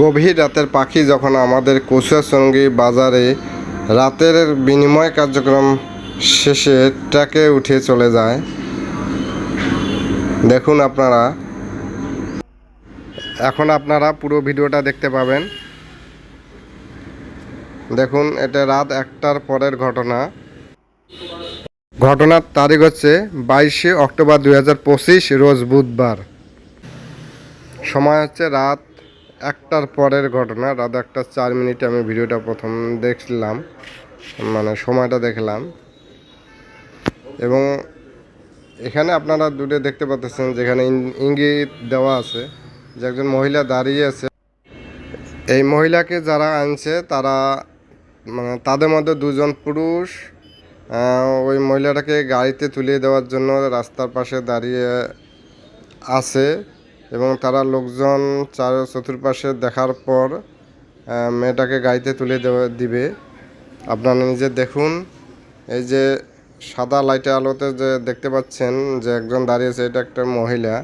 গভীর রাতের পাখি যখন আমাদের কচুয়া সঙ্গী বাজারে রাতের বিনিময় কার্যক্রম শেষে ট্র্যাকে উঠে চলে যায়। দেখুন আপনারা। এখন আপনারা পুরো ভিডিওটা দেখতে পাবেন। দেখুন, এটা রাত একটার পরের ঘটনা। ঘটনার তারিখ হচ্ছে বাইশে অক্টোবর দু হাজার পঁচিশ, রোজ বুধবার। সময় হচ্ছে রাত একটার পরের ঘটনা, রাত একটা চার মিনিটে আমি ভিডিওটা প্রথম দেখলাম মানে সময়টা দেখলাম। এবং এখানে আপনারা দূরে দেখতে পাচ্ছেন যেখানে ইঙ্গিত দেওয়া আছে যে একজন মহিলা দাঁড়িয়ে আছে। এই মহিলাকে যারা আনছে, তারা মানে তাদের মধ্যে দুজন পুরুষ ওই মহিলাটাকে গাড়িতে তুলে দেওয়ার জন্য রাস্তার পাশে দাঁড়িয়ে আছে। এবং তারা লোকজন চার চতুর্পাশে দেখার পর মেয়েটাকে গাড়িতে তুলে দিবে। আপনারা নিজে দেখুন। এই যে সাদা লাইটের আলোতে যে দেখতে পাচ্ছেন যে একজন দাঁড়িয়েছে এটা একটা মহিলা।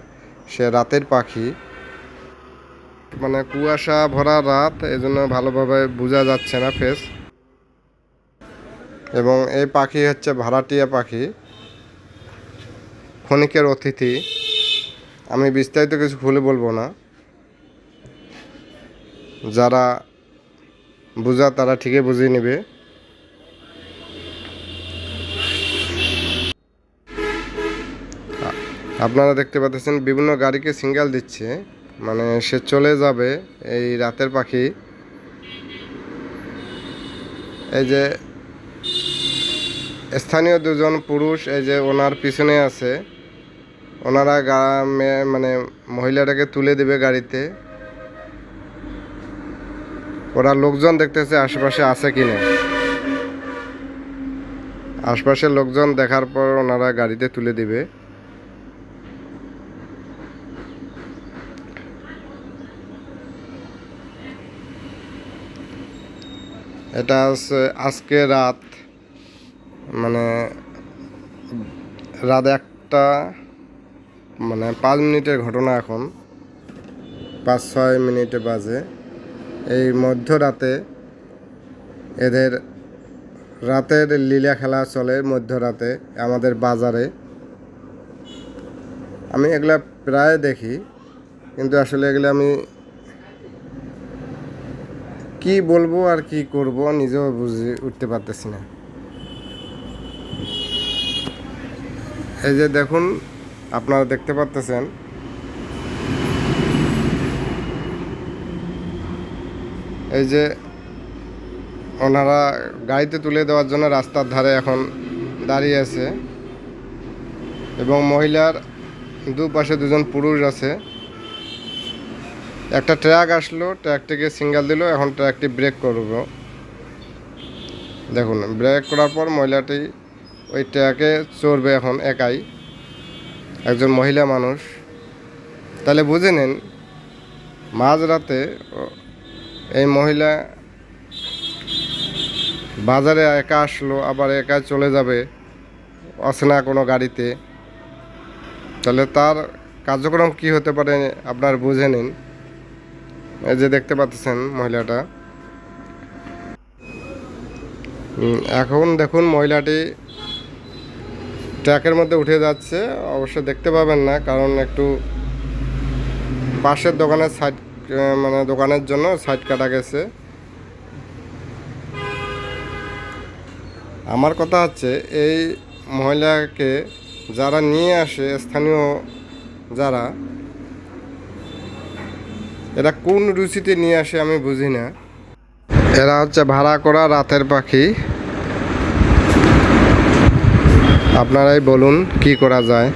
সে রাতের পাখি। মানে কুয়াশা ভরা রাত এই জন্য ভালোভাবে বোঝা যাচ্ছে না ফেস এবং এই পাখি হচ্ছে ভাড়াটিয়া পাখি। ক্ষণিকের অতিথি। আমি বিস্তারিত কিছু খুলে বলব না। যারা বোঝা তারা ঠিকই বুঝিয়ে নেবে। আপনারা দেখতে পাচ্ছেন বিভিন্ন গাড়িকে সিঙ্গেল দিচ্ছে। মানে সে চলে যাবে এই রাতের পাখি। এই যে স্থানীয় দুজন পুরুষ, এই যে ওনার পিছনে আছে। ওনারা গ্রামে মানে মহিলাটাকে তুলে দেবে গাড়িতে। ওরা লোকজন দেখতেছে আশেপাশে আছে কিনা আশপাশের লোকজন দেখার পর ওনারা গাড়িতে তুলে দিবে। এটা হচ্ছে আজকে রাত মানে রাত একটা মানে পাঁচ মিনিটের ঘটনা এখন। পাঁচ, ছয় মিনিটে বাজে। এই মধ্যরাতে এদের রাতের লীলা খেলা চলে মধ্যরাতে আমাদের বাজারে। আমি এগুলা প্রায় দেখি, কিন্তু আসলে এগুলো আমি কি বলব আর কি করব নিজেও বুঝে উঠতে পারতেছি না। এই যে দেখুন আপনারা দেখতে পাচ্তেছেন এই যে ওনারা গাড়িতে তুলে দেওয়ার জন্য রাস্তার ধারে এখন দাঁড়িয়ে আছে। এবং মহিলার দুপাশে দুজন পুরুষ আছে। একটা ট্র্যাক আসলো ট্র্যাকটিকে সিঙ্গেল দিল, এখন ট্র্যাকটি ব্রেক করব। দেখুন, ব্রেক করার পর মহিলাটি ওই ট্র্যাকে চড়বে এখন একাই। একজন মহিলা মানুষ। তাহলে বুঝে নিন, মাঝরাতে এই মহিলা বাজারে একা আসলো, আবার একা চলে যাবে অচেনা কোনো গাড়িতে। তাহলে তার কার্যক্রম কি হতে পারে আপনার বুঝে নিন। এই যে দেখতে পাচ্ছেন মহিলাটা। এখন দেখুন মহিলাটি ট্র্যাকের মধ্যে উঠে যাচ্ছে, অবশ্য দেখতে পাবেন না, কারণ একটু পাশের দোকানের সাইড মানে দোকানের জন্য সাইড কাটা গেছে। আমার কথা হচ্ছে, এই মহিলাকে যারা নিয়ে আসে, স্থানীয় যারা, এরা কোন রুচিতে নিয়ে আসে আমি বুঝি না। এরা হচ্ছে ভাড়া করা রাতের পাখি। আপনারাই বলুন কি করা যায়।